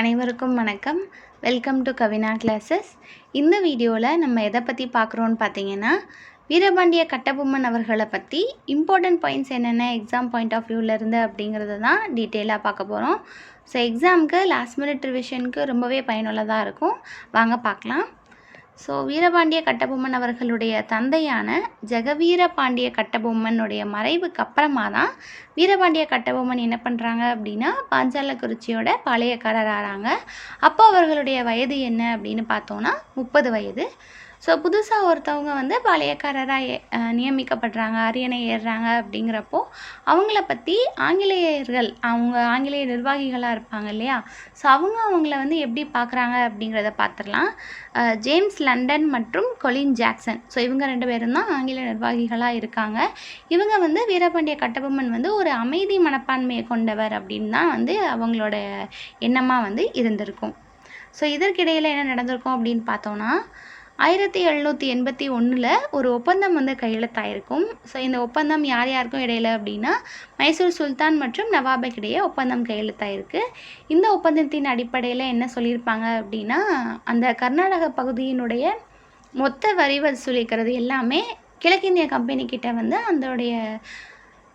அனைவருக்கும் வணக்கம். Welcome to Kavina classes இந்த வீடியோவில் நம்ம எதை பற்றி பார்க்குறோன்னு பார்த்தீங்கன்னா வீரபாண்டிய கட்டபொம்மன் அவர்களை பற்றி இம்பார்ட்டன்ட் பாயிண்ட்ஸ் என்னென்ன எக்ஸாம் பாயிண்ட் ஆஃப் வியூவிலேருந்து அப்படிங்கிறத தான் டீட்டெயிலாக பார்க்க போகிறோம் ஸோ எக்ஸாமுக்கு லாஸ்ட் மினிட் ரிவிஷனுக்கு ரொம்பவே பயனுள்ளதாக இருக்கும். வாங்க பார்க்கலாம். ஸோ வீரபாண்டிய கட்டபொம்மன் அவர்களுடைய தந்தையான ஜெகவீர பாண்டிய கட்டபொம்மனுடைய மறைவுக்கு அப்புறமா தான் வீரபாண்டிய கட்டபொம்மன் என்ன பண்ணுறாங்க அப்படின்னா பாஞ்சாலக்குறிச்சியோட பாளையக்காரர் ஆகிறாங்க அப்போ அவர்களுடைய வயது என்ன அப்படின்னு பார்த்தோன்னா முப்பது வயது. ஸோ புதுசாக ஒருத்தவங்க வந்து பாளையக்காரராக நியமிக்கப்படுறாங்க அரியணை ஏறுறாங்க அப்படிங்கிறப்போ அவங்கள பற்றி ஆங்கிலேயர்கள் அவங்க ஆங்கிலேய நிர்வாகிகளாக இருப்பாங்க இல்லையா? ஸோ அவங்க அவங்கள வந்து எப்படி பார்க்குறாங்க அப்படிங்கிறத பார்த்துடலாம் ஜேம்ஸ் லண்டன் மற்றும் கொலின் ஜாக்சன். ஸோ இவங்க ரெண்டு பேரும் தான் ஆங்கில நிர்வாகிகளாக இருக்காங்க. இவங்க வந்து வீரபாண்டிய கட்டபொம்மன் வந்து ஒரு அமைதி மனப்பான்மையை கொண்டவர் அப்படின்னு தான் வந்து அவங்களோட எண்ணமாக வந்து இருந்திருக்கும். ஸோ இதற்கிடையில் என்ன நடந்திருக்கும் அப்படின்னு பார்த்தோன்னா ஆயிரத்தி எழுநூற்றி எண்பத்தி ஒன்றில் ஒரு ஒப்பந்தம் வந்து கையெழுத்தாயிருக்கும். ஸோ இந்த ஒப்பந்தம் யார் யாருக்கும் இடையில அப்படின்னா மைசூர் சுல்தான் மற்றும் நவாபுக்கு இடையே ஒப்பந்தம் கையெழுத்தாயிருக்கு. இந்த ஒப்பந்தத்தின் அடிப்படையில் என்ன சொல்லியிருப்பாங்க அப்படின்னா அந்த கர்நாடக பகுதியினுடைய மொத்த வரி வசூலிக்கிறது எல்லாமே கிழக்கிந்திய கம்பெனி கிட்ட வந்து அதோடைய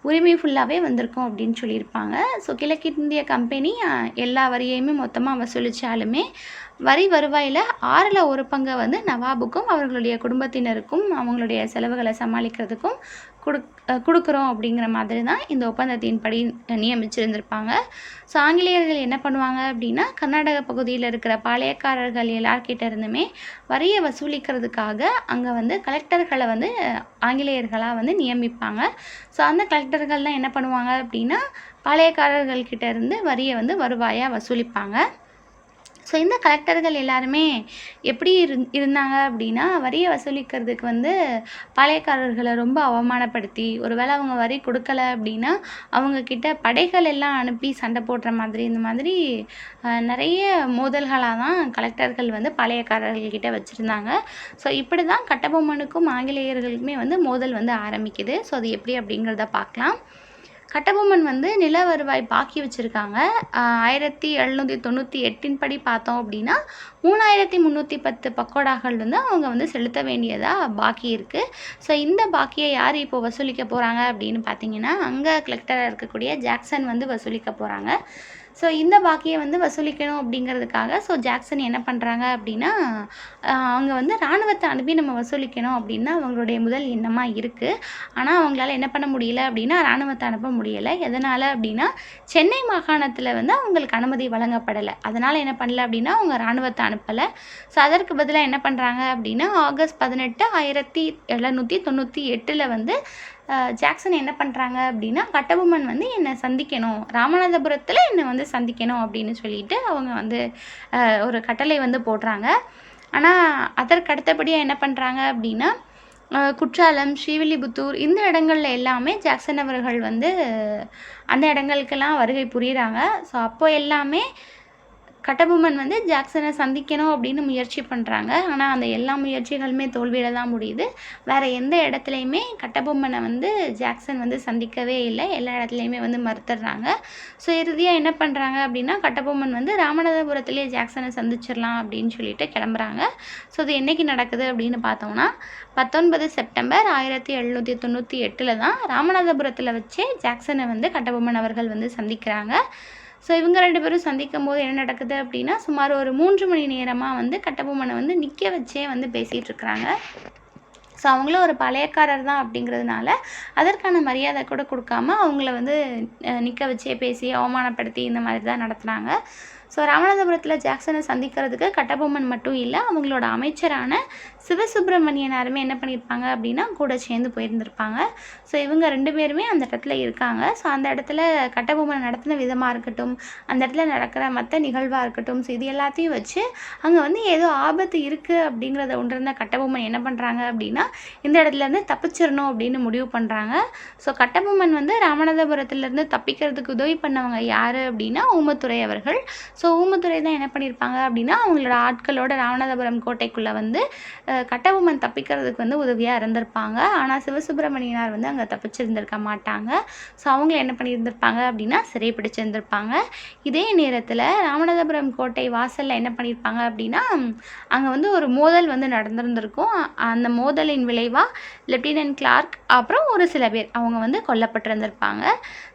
உரிமை ஃபுல்லாகவே வந்திருக்கும் அப்படின்னு சொல்லியிருப்பாங்க. ஸோ கிழக்கிந்திய கம்பெனி எல்லா வரியையுமே மொத்தமாக வசூலித்தாலுமே வரி வருவாயில் ஆறில் ஒரு பங்கை வந்து நவாபுக்கும் அவர்களுடைய குடும்பத்தினருக்கும் அவங்களுடைய செலவுகளை சமாளிக்கிறதுக்கும் கொடுக்குறோம் அப்படிங்கிற மாதிரி தான் இந்த ஒப்பந்தத்தின்படி நியமிச்சிருந்திருப்பாங்க. ஸோ ஆங்கிலேயர்கள் என்ன பண்ணுவாங்க அப்படின்னா கர்நாடக பகுதியில் இருக்கிற பாளையக்காரர்கள் எல்லார்கிட்ட இருந்துமே வரியை வசூலிக்கிறதுக்காக அங்கே வந்து கலெக்டர்களை வந்து ஆங்கிலேயர்களாக வந்து நியமிப்பாங்க. ஸோ அந்த கலெக்டர்கள் தான் என்ன பண்ணுவாங்க அப்படின்னா பாளையக்காரர்கள்கிட்ட இருந்து வரியை வந்து வருவாயாக வசூலிப்பாங்க. ஸோ இந்த கலெக்டர்கள் எல்லாருமே எப்படி இரு இருந்தாங்க அப்படின்னா வரியை வசூலிக்கிறதுக்கு வந்து பாளையக்காரர்களை ரொம்ப அவமானப்படுத்தி ஒருவேளை அவங்க வரி கொடுக்கல அப்படின்னா அவங்கக்கிட்ட படைகள் எல்லாம் அனுப்பி சண்டை போடுற மாதிரி இந்த மாதிரி நிறைய மோதல்களாக தான் கலெக்டர்கள் வந்து பாளையக்காரர்கள்கிட்ட வச்சுருந்தாங்க. ஸோ இப்படி தான் கட்டபொம்மனுக்கும் ஆங்கிலேயர்களுக்குமே வந்து மோதல் வந்து ஆரம்பிக்குது. ஸோ அது எப்படி அப்படிங்கிறத பார்க்கலாம். கட்டபொம்மன் வந்து நில வருவாய் பாக்கி வச்சுருக்காங்க. ஆயிரத்தி எழுநூற்றி தொண்ணூற்றி எட்டின் படி பார்த்தோம் அப்படின்னா மூணாயிரத்தி முந்நூற்றி பத்து பக்கோடாக்கள் வந்து அவங்க வந்து செலுத்த வேண்டியதாக பாக்கி இருக்குது ஸோ இந்த பாக்கியை யார் இப்போ வசூலிக்க போகிறாங்க அப்படின்னு பார்த்தீங்கன்னா அங்கே கலெக்டராக இருக்கக்கூடிய ஜாக்சன் வந்து வசூலிக்க போகிறாங்க ஸோ இந்த பாக்கியை வந்து வசூலிக்கணும் அப்படிங்கிறதுக்காக ஸோ ஜாக்சன் என்ன பண்ணுறாங்க அப்படின்னா அவங்க வந்து இராணுவத்தை அனுப்பி நம்ம வசூலிக்கணும் அப்படின்னு அவங்களுடைய முதல் எண்ணமாக இருக்குது ஆனால் அவங்களால என்ன பண்ண முடியல அப்படின்னா இராணுவத்தை அனுப்ப முடியலை. எதனால் அப்படின்னா சென்னை மாகாணத்தில் வந்து அவங்களுக்கு அனுமதி வழங்கப்படலை. அதனால் என்ன பண்ணல அப்படின்னா அவங்க இராணுவத்தை அனுப்பலை. ஸோ அதற்கு பதிலாக என்ன பண்ணுறாங்க அப்படின்னா ஆகஸ்ட் பதினெட்டு ஆயிரத்தி எழுநூற்றி தொண்ணூற்றி எட்டில் வந்து ஜாக்சன் என்ன பண்ணுறாங்க அப்படின்னா கட்டபொம்மன் வந்து என்னை சந்திக்கணும் ராமநாதபுரத்தில் என்னை வந்து சந்திக்கணும் அப்படின்னு சொல்லிட்டு அவங்க வந்து ஒரு கட்டளை வந்து போடுறாங்க. ஆனால் அதற்கு அடுத்தபடியாக என்ன பண்ணுறாங்க அப்படின்னா குற்றாலம் ஸ்ரீவில்லிபுத்தூர் இந்த இடங்கள்ல எல்லாமே ஜாக்சன் அவர்கள் வந்து அந்த இடங்களுக்கெல்லாம் வருகை புரியுறாங்க. ஸோ அப்போ எல்லாமே கட்டபொம்மன் வந்து ஜாக்சனை சந்திக்கணும் அப்படின்னு முயற்சி பண்ணுறாங்க ஆனால் அந்த எல்லா முயற்சிகளுமே தோல்வியில் தான் முடியுது. வேறு எந்த இடத்துலையுமே கட்டபொம்மனை வந்து ஜாக்சன் வந்து சந்திக்கவே இல்லை. எல்லா இடத்துலையுமே வந்து மறுத்துடுறாங்க. ஸோ இறுதியாக என்ன பண்ணுறாங்க அப்படின்னா கட்டபொம்மன் வந்து ராமநாதபுரத்துலேயே ஜாக்சனை சந்திச்சிடலாம் அப்படின்னு சொல்லிட்டு கிளம்புறாங்க. ஸோ இது என்னைக்கு நடக்குது அப்படின்னு பார்த்தோம்னா பத்தொன்பது செப்டம்பர் ஆயிரத்தி எழுநூற்றி தொண்ணூற்றி எட்டில் தான் ராமநாதபுரத்தில் வச்சே ஜாக்சனை வந்து கட்டபொம்மன் அவர்கள் வந்து சந்திக்கிறாங்க. ஸோ இவங்க ரெண்டு பேரும் சந்திக்கும் போது என்ன நடக்குது அப்படின்னா சுமார் ஒரு மூன்று மணி நேரமாக வந்து கட்டபொம்மனை வந்து நிற்க வச்சே வந்து பேசிகிட்டு இருக்கிறாங்க. ஸோ அவங்களும் ஒரு பழையக்காரர் தான் அப்படிங்கிறதுனால அதற்கான மரியாதை கூட கொடுக்காம அவங்கள வந்து நிற்க வச்சே பேசி அவமானப்படுத்தி இந்த மாதிரி தான் நடத்துனாங்க. ஸோ ராமநாதபுரத்தில் ஜாக்சனை சந்திக்கிறதுக்கு கட்டபொம்மன் மட்டும் இல்லை அவங்களோட அமைச்சரான சிவசுப்பிரமணியனாருமே என்ன பண்ணியிருப்பாங்க அப்படின்னா கூட சேர்ந்து போயிருந்திருப்பாங்க. ஸோ இவங்க ரெண்டு பேருமே அந்த இடத்துல இருக்காங்க. ஸோ அந்த இடத்துல கட்டபொம்மன் நடத்தின விதமாக இருக்கட்டும் அந்த இடத்துல நடக்கிற மற்ற நிகழ்வாக இருக்கட்டும் ஸோ இது எல்லாத்தையும் வச்சு அங்கே வந்து ஏதோ ஆபத்து இருக்குது அப்படிங்கிறத உணர்ந்த கட்டபொம்மன் என்ன பண்ணுறாங்க அப்படின்னா இந்த இடத்துலேருந்து தப்பிச்சிடணும் அப்படின்னு முடிவு பண்ணுறாங்க ஸோ கட்டபொம்மன் வந்து ராமநாதபுரத்துலேருந்து தப்பிக்கிறதுக்கு உதவி பண்ணவங்க யார் அப்படின்னா ஊமத்துறை அவர்கள். ஸோ ஊமத்துறை தான் என்ன பண்ணியிருப்பாங்க அப்படின்னா அவங்களோட ஆட்களோட ராமநாதபுரம் கோட்டைக்குள்ளே வந்து கட்டபொம்மன் தப்பிக்கிறதுக்கு வந்து உதவியாக இருந்திருப்பாங்க. ஆனால் சிவசுப்பிரமணியனார் வந்து அங்கே தப்பிச்சிருந்திருக்க மாட்டாங்க. ஸோ அவங்க என்ன பண்ணியிருந்திருப்பாங்க அப்படின்னா சிறை பிடிச்சிருந்திருப்பாங்க. இதே நேரத்தில் ராமநாதபுரம் கோட்டை வாசலில் என்ன பண்ணியிருப்பாங்க அப்படின்னா அங்கே வந்து ஒரு மோதல் வந்து நடந்திருந்திருக்கும். அந்த மோதலின் விளைவாக லெப்டினன்ட் கிளார்க் அப்புறம் ஒரு சில பேர் அவங்க வந்து கொல்லப்பட்டிருந்திருப்பாங்க.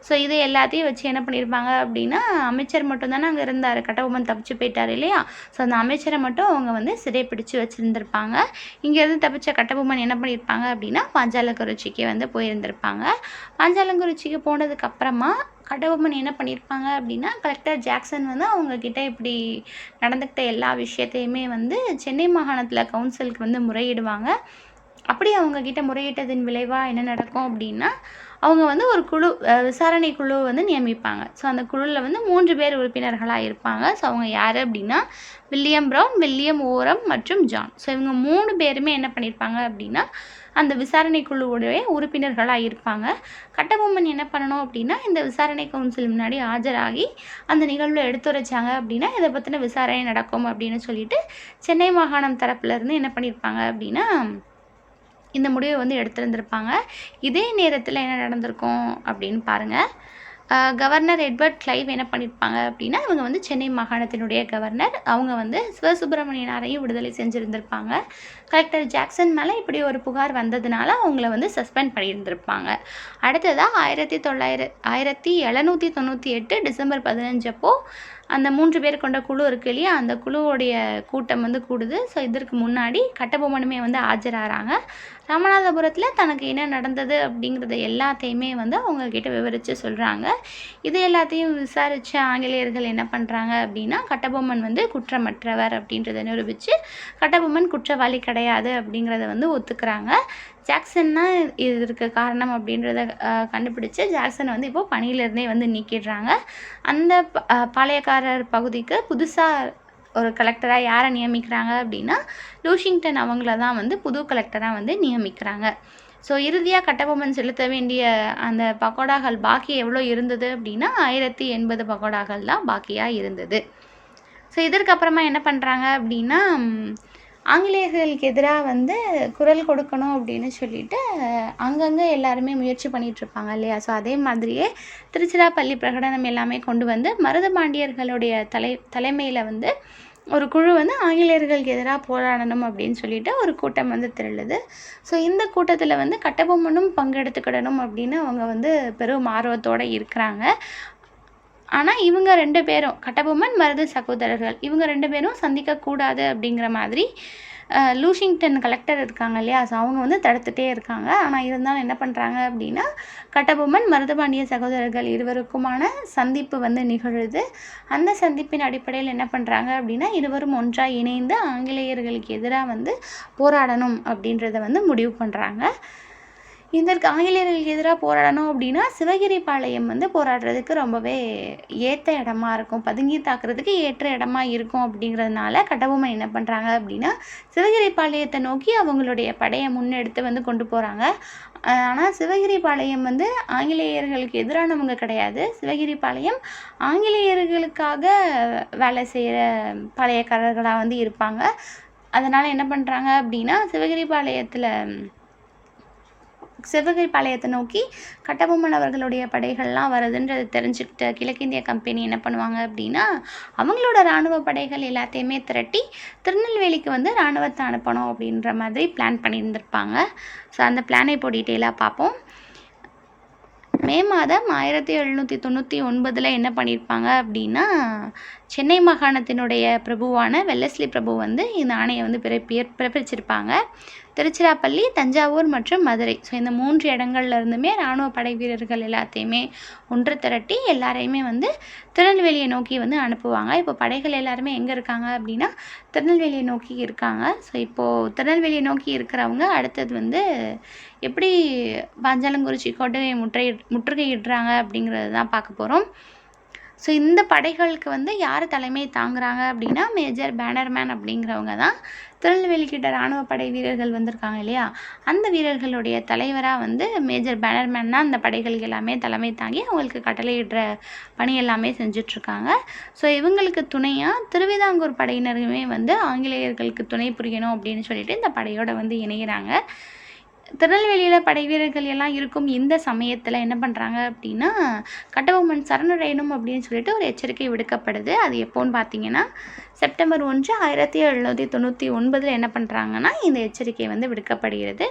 ஸோ இது எல்லாத்தையும் வச்சு என்ன பண்ணியிருப்பாங்க அப்படின்னா அமைச்சர் மட்டும் தானே அங்கே இருந்தார். கட்டபொம்மன் தப்பிச்சு போயிட்டார் இல்லையா? ஸோ அந்த அமைச்சரை மட்டும் அவங்க வந்து சிறை பிடிச்சு வச்சுருந்துருப்பாங்க. இங்கேருந்து தப்பிச்ச கட்டபொம்மன் என்ன பண்ணியிருப்பாங்க அப்படின்னா பாஞ்சாலங்குறிச்சிக்கு வந்து போயிருந்திருப்பாங்க. பாஞ்சாலங்குறிச்சிக்கு போனதுக்கப்புறமா கடவுமன் கட்டபொம்மன் என்ன பண்ணியிருப்பாங்க அப்படின்னா கலெக்டர் ஜாக்சன் வந்து அவங்கக்கிட்ட இப்படி நடந்துக்கிட்ட எல்லா விஷயத்தையுமே வந்து சென்னை மாகாணத்தில் கவுன்சிலுக்கு வந்து முறையிடுவாங்க. அப்படி அவங்க கிட்ட முறையிட்டதின் விளைவாக என்ன நடக்கும் அப்படின்னா அவங்க வந்து ஒரு குழு விசாரணை குழு வந்து நியமிப்பாங்க. ஸோ அந்த குழுவில் வந்து மூன்று பேர் உறுப்பினர்களாக இருப்பாங்க. ஸோ அவங்க யார் அப்படின்னா வில்லியம் ப்ரௌன் வில்லியம் ஓரம் மற்றும் ஜான். ஸோ இவங்க மூணு பேருமே என்ன பண்ணியிருப்பாங்க அப்படின்னா அந்த விசாரணை குழுவுடைய உறுப்பினர்களாக இருப்பாங்க. கட்டபொம்மன் என்ன பண்ணணும் அப்படின்னா இந்த விசாரணை கவுன்சில் முன்னாடி ஆஜராகி அந்த நிகழ்வில் எடுத்துரைச்சாங்க அப்படின்னா இதை பற்றின விசாரணை நடக்கும் அப்படின்னு சொல்லிட்டு சென்னை மாகாணம் தரப்புல இருந்து என்ன பண்ணியிருப்பாங்க அப்படின்னா இந்த முடிவை வந்து எடுத்திருந்திருப்பாங்க. இதே நேரத்தில் என்ன நடந்திருக்கும் அப்படின்னு பாருங்கள் கவர்னர் எட்வர்ட் கிளைவ் என்ன பண்ணியிருப்பாங்க அப்படின்னா இவங்க வந்து சென்னை மாகாணத்தினுடைய கவர்னர் அவங்க வந்து சிவசுப்பிரமணியனாரையும் விடுதலை செஞ்சுருந்திருப்பாங்க. கலெக்டர் ஜாக்சன் மேலே இப்படி ஒரு புகார் வந்ததுனால அவங்கள வந்து சஸ்பெண்ட் பண்ணியிருந்திருப்பாங்க. அடுத்ததாக ஆயிரத்தி தொள்ளாயிர ஆயிரத்தி எழுநூற்றி தொண்ணூற்றி எட்டு டிசம்பர் பதினஞ்சப்போ அந்த மூன்று பேர் கொண்ட குழு இருக்கு இல்லையா? அந்த குழுவுடைய கூட்டம் வந்து கூடுது. ஸோ இதற்கு முன்னாடி கட்டபொம்மனுமே வந்து ஆஜராகிறாங்க ராமநாதபுரத்தில் தனக்கு என்ன நடந்தது அப்படிங்கிறத எல்லாத்தையுமே வந்து அவங்கக்கிட்ட விவரித்து சொல்கிறாங்க இது எல்லாத்தையும் விசாரித்த ஆங்கிலேயர்கள் என்ன பண்ணுறாங்க அப்படின்னா கட்டபொம்மன் வந்து குற்றமற்றவர் அப்படின்றத நிரூபித்து கட்டபொம்மன் குற்றவாளி கிடையாது அப்படிங்கிறத வந்து ஒத்துக்கிறாங்க. ஜாக்சன் தான் இதற்கு காரணம் அப்படின்றத கண்டுபிடிச்சு ஜாக்சன் வந்து இப்போ பணியிலிருந்தே வந்து நீக்கிடுறாங்க. அந்த பாளையக்காரர் பகுதிக்கு புதுசாக ஒரு கலெக்டராக யாரை நியமிக்கிறாங்க அப்படின்னா லூஷிங்டன் அவங்கள தான் வந்து புது கலெக்டராக வந்து நியமிக்கிறாங்க. ஸோ இறுதியாக கட்டபொம்மன் செலுத்த வேண்டிய அந்த பகோடாக்கள் பாக்கி எவ்வளோ இருந்தது அப்படின்னா ஆயிரத்தி எண்பது பகோடாக்கள் தான் பாக்கியாக இருந்தது. ஸோ இதற்கப்புறமா என்ன பண்ணுறாங்க அப்படின்னா ஆங்கிலேயர்களுக்கு எதிராக வந்து குரல் கொடுக்கணும் அப்படின்னு சொல்லிட்டு அங்கங்கே எல்லாருமே முயற்சி பண்ணிகிட்ருப்பாங்க இல்லையா? ஸோ அதே மாதிரியே திருச்சிராப்பள்ளி பிரகடனம் எல்லாமே கொண்டு வந்து மருதுபாண்டியர்களுடைய தலை தலைமையில் வந்து ஒரு குழு வந்து ஆங்கிலேயர்களுக்கு எதிராக போராடணும் அப்படின்னு சொல்லிட்டு ஒரு கூட்டம் வந்து திரளுது. ஸோ இந்த கூட்டத்தில் வந்து கட்டபொம்மனும் பங்கெடுத்துக்கிடணும் அப்படின்னு அவங்க வந்து பெரும் ஆர்வத்தோடு இருக்கிறாங்க. ஆனால் இவங்க ரெண்டு பேரும் கட்டபொம்மன் மருது சகோதரர்கள் இவங்க ரெண்டு பேரும் சந்திக்கக்கூடாது அப்படிங்கிற மாதிரி லூஷிங்டன் கலெக்டர் இருக்காங்க இல்லையா? ஸோ அவங்க வந்து தடுத்துகிட்டே இருக்காங்க. ஆனால் இருந்தாலும் என்ன பண்ணுறாங்க அப்படின்னா கட்டபொம்மன் மருதபாண்டிய சகோதரர்கள் இருவருக்குமான சந்திப்பு வந்து நிகழுது. அந்த சந்திப்பின் அடிப்படையில் என்ன பண்ணுறாங்க அப்படின்னா இருவரும் ஒன்றாக இணைந்து ஆங்கிலேயர்களுக்கு எதிராக வந்து போராடணும் அப்படின்றத வந்து முடிவு பண்ணுறாங்க இதற்கு ஆங்கிலேயர்களுக்கு எதிராக போராடணும் அப்படின்னா சிவகிரி பாளையம் வந்து போராடுறதுக்கு ரொம்பவே ஏற்ற இடமா இருக்கும். பதுங்கி தாக்குறதுக்கு ஏற்ற இடமா இருக்கும் அப்படிங்கிறதுனால கட்டபொம்மன் என்ன பண்ணுறாங்க அப்படின்னா சிவகிரி பாளையத்தை நோக்கி அவங்களுடைய படையை முன்னெடுத்து வந்து கொண்டு போகிறாங்க ஆனால் சிவகிரி பாளையம் வந்து ஆங்கிலேயர்களுக்கு எதிரானவங்க கிடையாது. சிவகிரி பாளையம் ஆங்கிலேயர்களுக்காக வேலை செய்கிற பழையக்காரர்களாக வந்து இருப்பாங்க. அதனால் என்ன பண்ணுறாங்க அப்படின்னா சிவகிரி பாளையத்தில் சிவகை பாளையத்தை நோக்கி கட்டபொம்மன் அவர்களுடைய படைகள்லாம் வருதுன்றது தெரிஞ்சுக்கிட்ட கிழக்கிந்திய கம்பெனி என்ன பண்ணுவாங்க அப்படின்னா அவங்களோட இராணுவ படைகள் எல்லாத்தையுமே திரட்டி திருநெல்வேலிக்கு வந்து இராணுவத்தை அனுப்பணும் அப்படின்ற மாதிரி பிளான் பண்ணியிருந்திருப்பாங்க. ஸோ அந்த பிளானை இப்போ டீட்டெயிலாக பார்ப்போம். மே மாதம் ஆயிரத்தி எழுநூற்றி தொண்ணூற்றி ஒன்பதில் என்ன பண்ணியிருப்பாங்க அப்படின்னா சென்னை மாகாணத்தினுடைய பிரபுவான வெல்லஸ்லி பிரபு வந்து இந்த ஆணையை வந்து பிறப்பியர் பிறப்பிச்சிருப்பாங்க திருச்சிராப்பள்ளி தஞ்சாவூர் மற்றும் மதுரை. ஸோ இந்த மூன்று இடங்கள்ல இருந்துமே இராணுவ படை வீரர்கள் எல்லாத்தையுமே ஒன்று திரட்டி எல்லாரையுமே வந்து திருநெல்வேலியை நோக்கி வந்து அனுப்புவாங்க. இப்போ படைகள் எல்லாருமே எங்கே இருக்காங்க அப்படின்னா திருநெல்வேலியை நோக்கி இருக்காங்க. ஸோ இப்போது திருநெல்வேலியை நோக்கி இருக்கிறவங்க அடுத்தது வந்து எப்படி பாஞ்சாலங்குறிச்சி கோட்டையை முற்றை முற்றுகையிடுறாங்க அப்படிங்கிறது தான் பார்க்க போகிறோம் ஸோ இந்த படைகளுக்கு வந்து யார் தலைமை தாங்குறாங்க அப்படின்னா மேஜர் பேனர்மேன் அப்படிங்கிறவங்க தான் திருநெல்வேலி கிட்ட இராணுவ படை வீரர்கள் வந்திருக்காங்க இல்லையா? அந்த வீரர்களுடைய தலைவராக வந்து மேஜர் பேனர்மேன் தான் அந்த படைகளுக்கு எல்லாமே தலைமை தாங்கி அவங்களுக்கு கட்டளையிடுற பணி எல்லாமே செஞ்சிட்ருக்காங்க. ஸோ இவங்களுக்கு துணையாக திருவிதாங்கூர் படையினருமே வந்து ஆங்கிலேயர்களுக்கு துணை புரியணும் அப்படின்னு சொல்லிட்டு இந்த படையோட வந்து இணைகிறாங்க திருநெல்வேலியில் படை வீரர்கள் எல்லாம் இருக்கும் இந்த சமயத்தில் என்ன பண்ணுறாங்க அப்படின்னா கட்டபொம்மன் சரணடையணும் அப்படின்னு சொல்லிட்டு ஒரு எச்சரிக்கை விடுக்கப்படுது. அது எப்போன்னு பார்த்தீங்கன்னா செப்டம்பர் ஒன்று ஆயிரத்தி எழுநூற்றி தொண்ணூற்றி ஒன்பதில் என்ன பண்ணுறாங்கன்னா இந்த எச்சரிக்கை வந்து விடுக்கப்படுகிறது.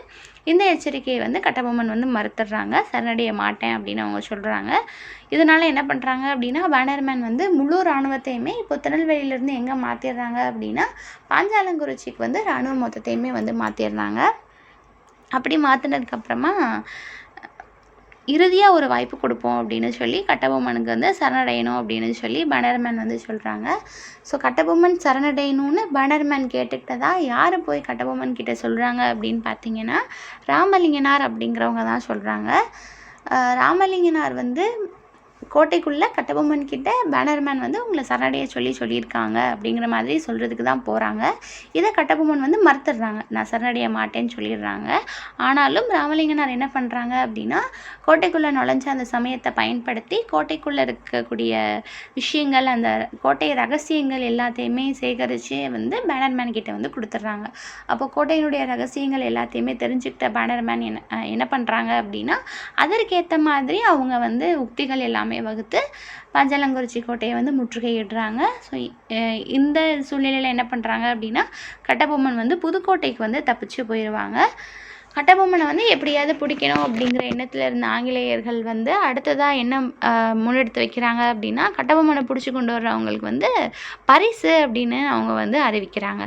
இந்த எச்சரிக்கையை வந்து கட்டபொம்மன் வந்து மறுத்துடுறாங்க. சரணடைய மாட்டேன் அப்படின்னு அவங்க சொல்கிறாங்க இதனால் என்ன பண்ணுறாங்க அப்படின்னா பேனர்மேன் வந்து முழு இராணுவத்தையுமே இப்போ திருநெல்வேலியிலேருந்து எங்கே மாற்றிடுறாங்க அப்படின்னா பாஞ்சாலங்குறிச்சிக்கு வந்து இராணுவ மொத்தத்தையுமே வந்து மாற்றிடுறாங்க அப்படி மாற்றினதுக்கப்புறமா இறுதியாக ஒரு வாய்ப்பு கொடுப்போம் அப்படின்னு சொல்லி கட்டபொம்மனுக்கு வந்து சரணடையணும் அப்படின்னு சொல்லி பனர்மேன் வந்து சொல்கிறாங்க ஸோ கட்டபொம்மன் சரணடையணும்னு பனர்மேன் கேட்டுக்கிட்டதா யார் போய் கட்டபொம்மன் கிட்ட சொல்கிறாங்க அப்படின்னு பார்த்தீங்கன்னா ராமலிங்கனார் அப்படிங்கிறவங்க தான் சொல்கிறாங்க ராமலிங்கனார் வந்து கோட்டைக்குள்ளே கட்டபொம்மன் கிட்ட பேனர்மேன் வந்து உங்களை சரணடைய சொல்லி சொல்லியிருக்காங்க அப்படிங்கிற மாதிரி சொல்கிறதுக்கு தான் போகிறாங்க இதை கட்டபொம்மன் வந்து மறுத்துடுறாங்க. நான் சரணடைய மாட்டேன்னு சொல்லிடுறாங்க. ஆனாலும் ராமலிங்கனார் என்ன பண்ணுறாங்க அப்படின்னா கோட்டைக்குள்ளே நுழைஞ்ச அந்த சமயத்தை பயன்படுத்தி கோட்டைக்குள்ளே இருக்கக்கூடிய விஷயங்கள் அந்த கோட்டை ரகசியங்கள் எல்லாத்தையுமே சேகரித்து வந்து பேனர்மேன் கிட்ட வந்து கொடுத்துட்றாங்க. அப்போ கோட்டையினுடைய ரகசியங்கள் எல்லாத்தையுமே தெரிஞ்சுக்கிட்ட பேனர்மேன் என்ன என்ன பண்ணுறாங்க அப்படின்னா அதற்கேற்ற மாதிரி அவங்க வந்து உக்திகள் எல்லாமே வகுத்து பஞ்சலங்குறிச்சி கோட்டையை வந்து முற்றுகையிடுறாங்க. ஸோ இந்த சூழ்நிலையில் என்ன பண்ணுறாங்க அப்படின்னா கட்டபொம்மன் வந்து புதுக்கோட்டைக்கு வந்து தப்பிச்சு போயிடுவாங்க கட்டபொம்மனை வந்து எப்படியாவது பிடிக்கணும் அப்படிங்கிற எண்ணத்தில் இருந்த ஆங்கிலேயர்கள் வந்து அடுத்ததாக என்ன முன்னெடுத்து வைக்கிறாங்க அப்படின்னா கட்டபொம்மனை பிடிச்சி கொண்டு வர்றவங்களுக்கு வந்து பரிசு அப்படின்னு அவங்க வந்து அறிவிக்கிறாங்க.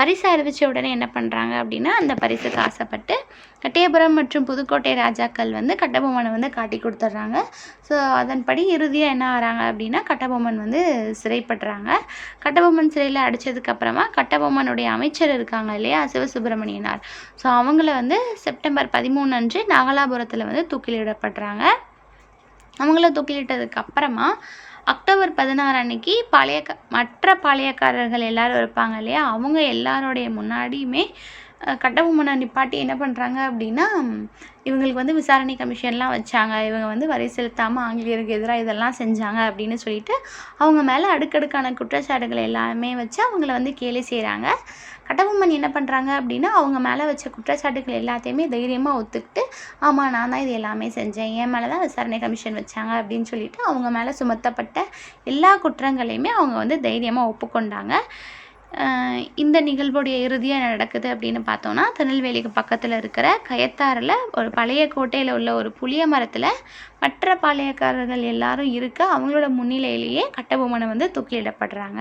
பரிசு அறிவித்த உடனே என்ன பண்ணுறாங்க அப்படின்னா அந்த பரிசுக்கு ஆசைப்பட்டு கட்டியபுரம் மற்றும் புதுக்கோட்டை ராஜாக்கள் வந்து கட்டபொம்மனை வந்து காட்டி கொடுத்துட்றாங்க. ஸோ அதன்படி இறுதியாக என்ன ஆகிறாங்க அப்படின்னா கட்டபொம்மன் வந்து சிறைப்படுறாங்க. கட்டபொம்மன் சிறையில் அடித்ததுக்கப்புறமா கட்டபொம்மனுடைய அமைச்சர் இருக்காங்க இல்லையா சிவசுப்பிரமணியனார். ஸோ அவங்கள வந்து செப்டம்பர் பதிமூணு அன்று நாகலாபுரத்தில் வந்து தூக்கிலிடப்படுறாங்க. அவங்கள தூக்கிலிட்டதுக்கு அப்புறமா அக்டோபர் பதினாறு அன்னைக்கு பழைய மற்ற பாளையக்காரர்கள் எல்லாரும் இருப்பாங்க இல்லையா அவங்க எல்லாரோடைய முன்னாடியுமே கட்டபொம்மனை நிப்பாட்டி என்ன பண்ணுறாங்க அப்படின்னா இவங்களுக்கு வந்து விசாரணை கமிஷன்லாம் வச்சாங்க. இவங்க வந்து வரி செலுத்தாமல் ஆங்கிலேயருக்கு எதிராக இதெல்லாம் செஞ்சாங்க அப்படின்னு சொல்லிட்டு அவங்க மேலே அடுக்கடுக்கான குற்றச்சாட்டுகள் எல்லாமே வச்சு அவங்கள வந்து கேலி செய்கிறாங்க கட்டபொம்மன் என்ன பண்ணுறாங்க அப்படின்னா அவங்க மேலே வச்ச குற்றச்சாட்டுகள் எல்லாத்தையுமே தைரியமாக ஒத்துக்கிட்டு ஆமாம் நான் தான் இது எல்லாமே செஞ்சேன். என் மேலே தான் விசாரணை கமிஷன் வச்சாங்க அப்படின்னு சொல்லிட்டு அவங்க மேலே சுமத்தப்பட்ட எல்லா குற்றங்களையுமே அவங்க வந்து தைரியமாக ஒப்புக்கொண்டாங்க. இந்த நிகழ்வுடைய இறுதியாக நடக்குது அப்படின்னு பார்த்தோன்னா திருநெல்வேலிக்கு பக்கத்தில் இருக்கிற கயத்தாறில் ஒரு பழைய கோட்டையில் உள்ள ஒரு புளிய மரத்தில் மற்ற பாளையக்காரர்கள் எல்லாரும் இருக்க அவங்களோட முன்னிலையிலேயே கட்டபொம்மனை வந்து தூக்கிலிடப்படுறாங்க.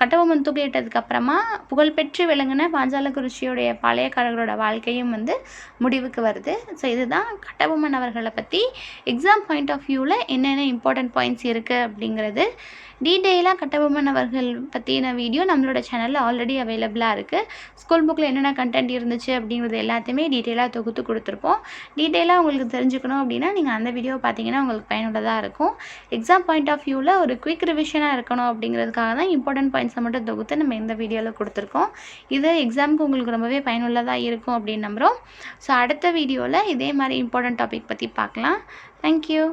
கட்டபொம்மன் தூக்கிலிட்டதுக்கு அப்புறமா புகழ்பெற்று விளங்கின பாஞ்சாலகுறிச்சியுடைய பாளையக்காரர்களோட வாழ்க்கையும் வந்து முடிவுக்கு வருது. ஸோ இதுதான் கட்டபொம்மன் அவர்களை பற்றி எக்ஸாம் பாயிண்ட் ஆஃப் வியூவில் என்னென்ன இம்பார்ட்டன்ட் பாயிண்ட்ஸ் இருக்குது அப்படிங்கிறது. டீட்டெயிலாக கட்டபொம்மன் அவர்கள் பற்றின வீடியோ நம்மளோட சேனலில் ஆல்ரெடி அவைலபிளாக இருக்குது ஸ்கூல் புக்கில் என்னென்ன கண்டென்ட் இருந்துச்சு அப்படிங்கிறது எல்லாத்தையுமே டீட்டெயிலாக தொகுத்து கொடுத்துருப்போம். டீட்டெயிலாக உங்களுக்கு தெரிஞ்சுக்கணும் அப்படின்னா நீங்கள் அந்த வீடியோ பார்த்தீங்கன்னா உங்களுக்கு பயனுள்ளதாக இருக்கும். எக்ஸாம் பாயிண்ட் ஆஃப் வியூவில் ஒரு குயிக் ரிவிஷனாக இருக்கணும் அப்படிங்கிறதுக்காக தான் இம்பார்ட்டன்ட் பாயிண்ட்ஸை மட்டும் தொகுத்து நம்ம இந்த வீடியோவில் கொடுத்துருக்கோம். இது எக்ஸாமுக்கு உங்களுக்கு ரொம்பவே பயனுள்ளதாக இருக்கும் அப்படின்னு நம்புகிறோம் ஸோ அடுத்த வீடியோவில் இதே மாதிரி இம்பார்ட்டன்ட் டாபிக் பற்றி பார்க்கலாம். தேங்க்யூ